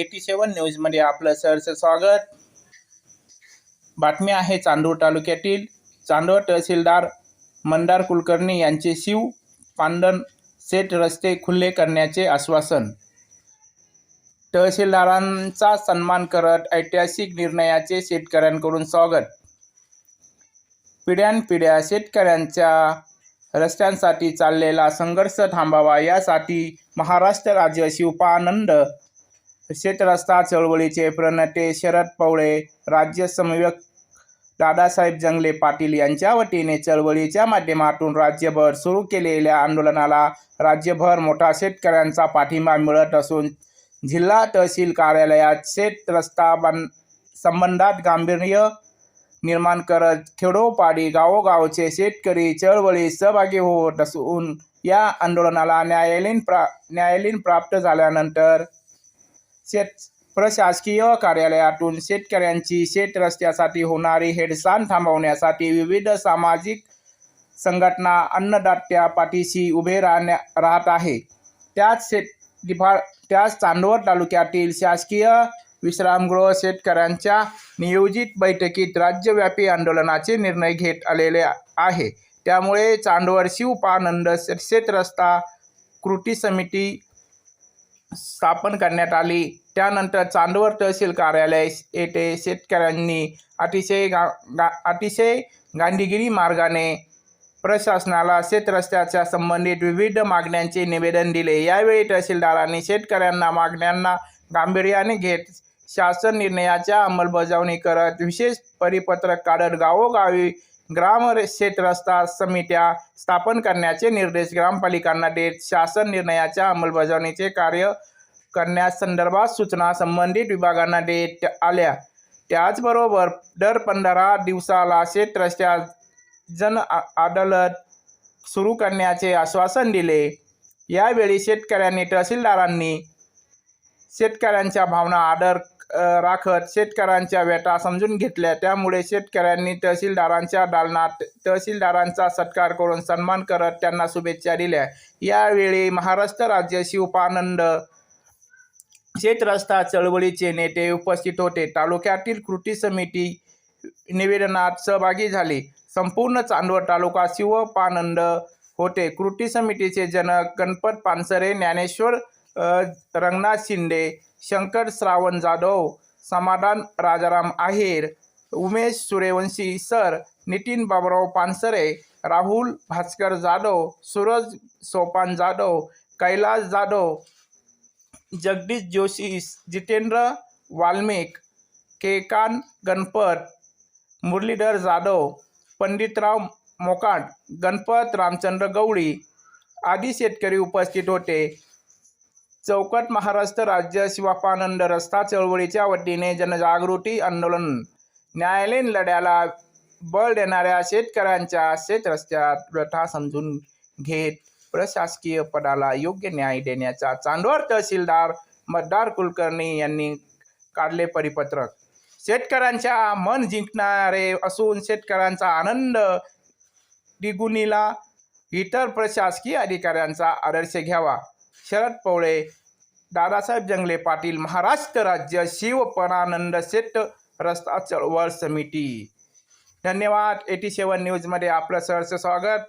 Eighty सेवन न्यूजमध्ये आपलं सहर्ष स्वागत. बातमी आहे चांदूर तालुक्यातील. चांदवड तहसीलदार मंदार कुलकर्णी यांचे शिव पांडन सेट रस्ते खुले करण्याचे आश्वासन. तहसीलदारांचा सन्मान करत ऐतिहासिक निर्णयाचे शेतकऱ्यांकडून स्वागत. पिढ्यानपिढ्या शेतकऱ्यांच्या रस्त्यांसाठी चाललेला संघर्ष थांबावा यासाठी महाराष्ट्र राज्य शिवपानंद शेतरस्ता चळवळीचे प्रणते शरद पवळे राज्य समन्वयक दादासाहेब जंगले पाटील यांच्या वतीने चळवळीच्या माध्यमातून राज्यभर सुरू केलेल्या आंदोलनाला राज्यभर मोठा शेतकऱ्यांचा पाठिंबा मिळत असून जिल्हा तहसील कार्यालयात शेत रस्ता बन संबंधात गांभीर्य निर्माण करत खेडोपाडी गावोगावचे शेतकरी चळवळीत सहभागी होत असून या आंदोलनाला न्यायालयीन प्रा न्यायालयीन प्राप्त झाल्यानंतर शेत प्रशासकीय कार्यालयातून शेतकऱ्यांची शेत रस्त्यासाठी होणारी हेडसाण थांबवण्यासाठी विविध सामाजिक संघटना अन्नदात्या पाठीशी उभे राहण्या राहत आहे. त्याच शेत डिफा त्याच चांदवड तालुक्यातील शासकीय विश्रामगृह शेतकऱ्यांच्या नियोजित बैठकीत राज्यव्यापी आंदोलनाचे निर्णय घेत आलेले आहे. त्यामुळे चांदवड शिवपानंद शेतरस्ता कृती समिती स्थापन करण्यात आली. त्यानंतर चांदवड तहसील कार्यालय येथे शेतकऱ्यांनी अतिशय गा गा अतिशय गांधीगिरी मार्गाने प्रशासनाला शेतरस्त्याच्या संबंधित विविध मागण्यांचे निवेदन दिले. यावेळी तहसीलदारांनी शेतकऱ्यांना मागण्यांना गांभीर्याने घेत शासन निर्णयाच्या अंमलबजावणी करत विशेष परिपत्रक काढत गावोगावी ग्राम शेतरस्ता समित्या स्थापन करण्याचे निर्देश ग्रामपालिकांना देत शासन निर्णयाच्या अंमलबजावणीचे कार्य करण्यासंदर्भात सूचना संबंधित विभागांना देत आल्या. त्याचबरोबर दर पंधरा दिवसाला शेत रस्त्या जन अदालत सुरू करण्याचे आश्वासन दिले. यावेळी शेतकऱ्यांनी तहसीलदारांनी शेतकऱ्यांच्या भावना आदर राखत शेतकऱ्यांच्या वेटा समजून घेतल्या. त्यामुळे शेतकऱ्यांनी तहसीलदारांच्या दालनात तहसीलदारांचा सत्कार करून सन्मान करत त्यांना शुभेच्छा दिल्या. यावेळी महाराष्ट्र राज्य शिवपानंद शेतरस्ता चळवळीचे नेते उपस्थित होते. तालुक्यातील कृती समिती निवेदनात सहभागी झाली. संपूर्ण चांदवड तालुका शिवपानंद होते. कृती समितीचे जनक गणपत पानसरे ज्ञानेश्वर रंगनाथ शिंदे शंकर श्रावण जाधव समाधान राजाराम आहेर उमेश सूर्यवंशी सर नितीन बाबराव पानसरे राहुल भास्कर जाधव सूरज सोपान जाधव कैलास जाधव जगदीश जोशी जितेंद्र वाल्मिक केकान गणपत मुरलीधर जाधव पंडितराव मोकाट गणपत रामचंद्र गवळी आदी शेतकरी उपस्थित होते. चौकट महाराष्ट्र राज्य शिवापानंद रस्ता चळवळीच्या वतीने जनजागृती आंदोलन. न्यायालयीन लढ्याला बळ देणाऱ्या शेतकऱ्यांच्या शेतरस्त्यात प्रथा समजून घेत प्रशासकीय पदाला योग्य न्याय देण्याचा चांदवड तहसीलदार मतदार कुलकर्णी यांनी काढले परिपत्रक. शेतकऱ्यांच्या मन जिंकणारे असून शेतकऱ्यांचा आनंद द्विगुणीला इतर प्रशासकीय अधिकाऱ्यांचा आदर्श घ्यावा. शरद पवळे दादासाहेब जंगले पाटील महाराष्ट्र राज्य शिवपरानंद शेत रस्ता चळवळ समिती. धन्यवाद. एटी सेवन न्यूजमध्ये आपलं सहर्ष स्वागत.